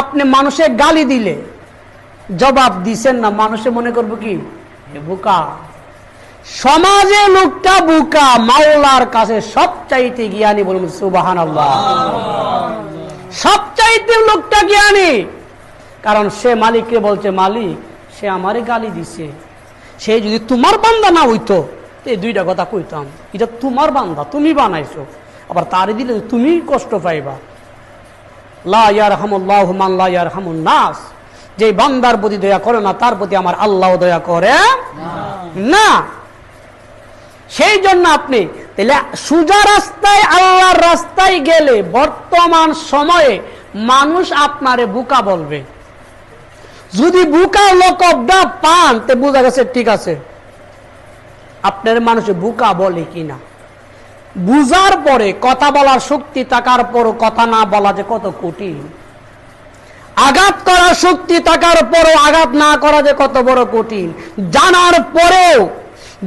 আপনি মানুষের গালি দিলে জবাব দিছেন না, মানুষে মনে করব কি? বোকা। সমাজে লোকটা বোকা, মাওলার কাছে সবচাইতে জ্ঞানী বলুন সুবাহান সবচাইতে লোকটা জ্ঞানী। কারণ সে মালিককে বলছে, মালিক, সে আমারে গালি দিছে। সে যদি তোমার বান্দা না হইতো এই দুইটা কথা কইতাম। এটা তোমার বান্দা, তুমি বানাইছো। আবার তারে দিলে তুমি কষ্ট পাইবা। নাস। যে বান্দার প্রতি দয়া করে না, তার প্রতি আমার আল্লাহ দয়া করে না। সেই জন্য আপনি তাহলে সুজা রাস্তায়, আল্লাহর রাস্তায় গেলে বর্তমান সময়ে মানুষ আপনারে বুকা বলবে। যদি বুকা লোকবটা পান, তে বোঝা গেছে ঠিক আছে। আপনার মানুষে বুকা বলে কিনা? বুঝার পরে কথা বলার শক্তি থাকার পরও কথা না বলা যে কত কঠিন। আঘাত করার শক্তি থাকার পরও আঘাত না করা যে কত বড় কঠিন। জানার পরেও,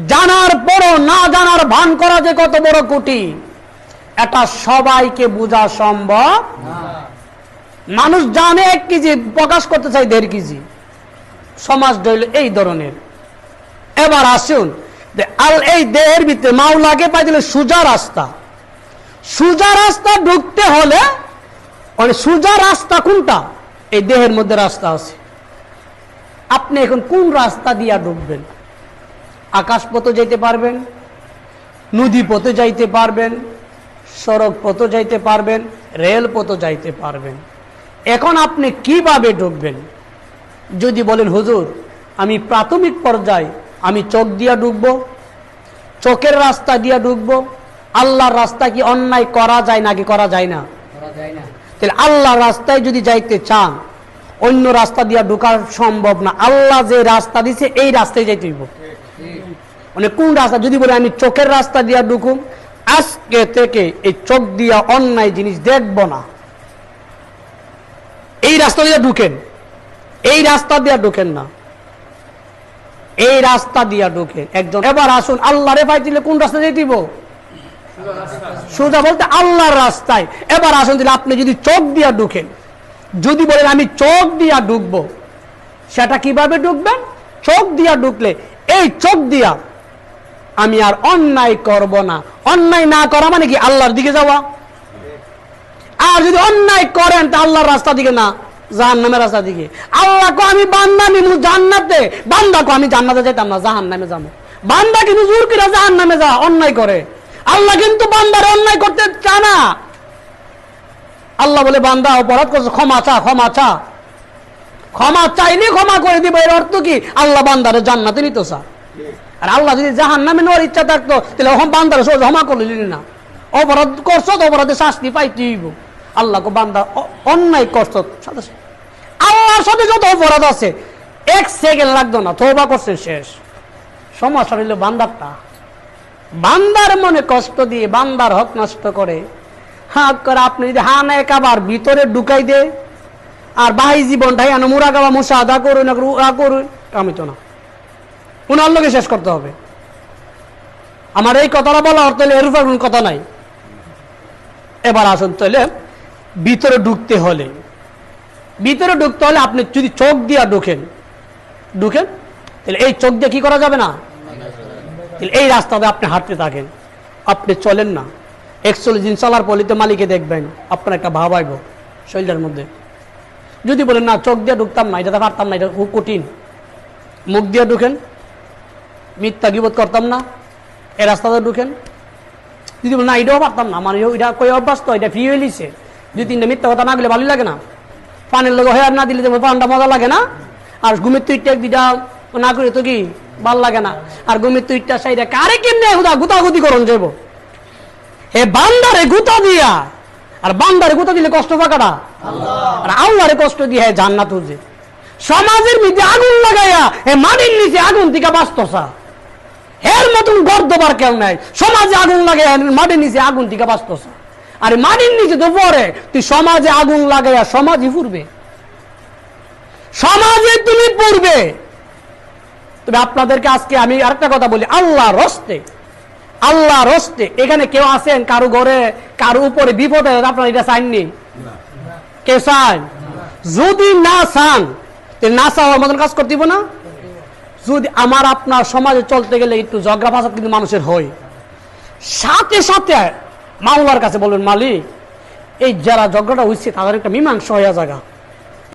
জানার পরও না জানার ভান করা যে কত বড় কঠিন। এটা সবাইকে বোঝা সম্ভব মানুষ জানে এক কেজি, প্রকাশ করতে চাই দেড় কেজি। সমাজ হইল এই ধরনের। এবার আসুন আল এই দেহের ভিতরে মাওলাকে পাই দিলে সুজা রাস্তা। সুজা রাস্তা ঢুকতে হলে মানে সুজা রাস্তা কোনটা? এই দেহের মধ্যে রাস্তা আছে। আপনি এখন কোন রাস্তা দিয়া ঢুকবেন? আকাশ পথে যাইতে পারবেন, নদী পথে যাইতে পারবেন, সড়ক পথে যাইতে পারবেন, রেল পথে যাইতে পারবেন। এখন আপনি কীভাবে ঢুকবেন? যদি বলেন, হুজুর, আমি প্রাথমিক পর্যায়ে আমি চোখ দিয়া ঢুকবো চোখের রাস্তা দিয়া ঢুকবো আল্লাহর রাস্তা কি অন্যায় করা যায় নাকি করা যায় না? তাহলে আল্লাহর রাস্তায় যদি যাইতে চান অন্য রাস্তা দিয়া ঢুকার সম্ভব না। আল্লাহ যে রাস্তা দিছে এই রাস্তায় যাইতে হইব। মানে কোন রাস্তা? যদি বলে আমি চোখের রাস্তা দিয়া ঢুকুম আজকে থেকে এই চোখ দিয়া অন্যায় জিনিস দেখব না। এই রাস্তা দিয়ে ঢুকেন। এই রাস্তা দিয়া ঢুকেন না। এই রাস্তা দিয়া ঢুকেন একজন, এবার আসুন, আল্লাহ রে দিলে কোন রাস্তা দিয়ে দিব? সোজা বলতে, আল্লাহর রাস্তায়। এবার আসুন দিলে আপনি যদি চোখ দিয়া ঢুকেন, যদি বলেন, আমি চোখ দিয়া ঢুকবো, সেটা কীভাবে ঢুকবেন? চোখ দিয়া ঢুকলে, এই চোখ দিয়া আমি আর অন্যায় করব না। অন্যায় না করা মানে কি? আল্লাহর দিকে যাওয়া। আর যদি অন্যায় করেন, তা আল্লাহর রাস্তা দিকে না। জাহান নামের রাস্তা দিকে। আল্লাহ কো আমি বান্দা নিমু জান্নাতে। বান্দা কো আমি জান্নাতে যাইতাম না জাহান নামে যাব। বান্দা কিন্তু জোর করে জাহান নামে যা অন্যায় করে। আল্লাহ কিন্তু বান্দার অন্যায় করতে চা না। আল্লাহ বলে, বান্দা, অপরাধ করছে, ক্ষমা চা ক্ষমা চা। ক্ষমা চাইলে ক্ষমা করে দিব, এর অর্থ কি? আল্লাহ বান্দারে জান্নাতে নিত চা আর আল্লাহ যদি জাহান নামে নেওয়ার ইচ্ছা থাকতো, তাহলে বান্দারে সোজ ক্ষমা করলি না। অপরাধ করছ, তো অপরাধে শাস্তি পাইতেইব আল্লাহ বান্দা অন্যায় সাথে। আল্লাহর সাথে যত অপরাধ আছে, এক সেকেন্ড লাগতো না তোবা করছে শেষ। সমস্যা হইল বান্দারটা। বান্দার মনে কষ্ট দিয়ে বান্দার হক নষ্ট করে হাক করে আপনি যদি হা না একাবার ভিতরে ঢুকাই দে, আর বাহি জীবনটাই আনো মুরা গাবা মুসা আদা করুন আমি তো না। উনার লোকে শেষ করতে হবে। আমার এই কথাটা বলা অর্থ এর উপর কোনো কথা নাই। এবার আসুন তাহলে ভিতরে ঢুকতে হলে। ভিতরে ঢুকতে হলে আপনি যদি চোখ দিয়া ঢুকেন ঢুকেন, তাহলে এই চোখ দিয়ে কি করা যাবে না? তাহলে এই রাস্তাতে আপনি হাঁটতে থাকেন। আপনি চলেন না। একচল্লিশ দিন চলার পলিতে মালিকে দেখবেন, আপনার একটা ভাব আইব শরীরের মধ্যে। যদি বলেন, না, চোখ দিয়ে ঢুকতাম না এটাতে পারতাম না, এটা খুব কঠিন। মুখ দিয়ে ঢুকেন, মিথ্যা গিবোধ করতাম না, এই রাস্তাতে ঢুকেন। যদি বলেন, না, এটাও পারতাম না আমার এটা কই অভ্যাস তো এটা ফ্রি হয়ে লিছে দুই তিনটা মিথ্যা কথা না গেলে ভালো লাগে না। পানের লোক হয়ে না দিলে যেমন পানটা মজা লাগে না, আর ঘুমের তুইটা দিটা না করে তো কি ভালো লাগে না। আর ঘুমের তুইটা সাইডে কারে কেমনে হুদা গুতাগুতি করন যাব হে বান্দারে গুতা দিয়া, আর বান্দারে গুতা দিলে কষ্ট পাকাটা? আর আল্লাহরে কষ্ট দিয়ে জান্নাত উঠছে সমাজের মধ্যে আগুন লাগাইয়া হে মাটির নিচে আগুন থেকে বাঁচতসা এর মতন গর্দবার কেউ নাই। সমাজে আগুন লাগাইয়া মাটির নিচে আগুন থেকে বাঁচতসা আর মাটির নিচে তো পরে তুই সমাজে আগুন লাগাইয়া সমাজই ফুরবে সমাজে তুমি পড়বে। তবে আপনাদেরকে আজকে আমি আরেকটা কথা বলি আল্লাহ রস্তে। আল্লাহ রস্তে। এখানে কেউ আছেন কারও ঘরে, কারও উপরে বিপদে, আপনার এটা চাইননি কেউ চান যদি না চান না চাওয়ার মতন কাজ করতে না? যদি আমার আপনার সমাজে চলতে গেলে একটু ফাসাদ কিন্তু মানুষের হয়। সাথে সাথে মামলার কাছে বলবেন মালিক এই যারা ঝগড়াটা হয়েছে তাদের একটা মীমাংসা হইয়া জায়গা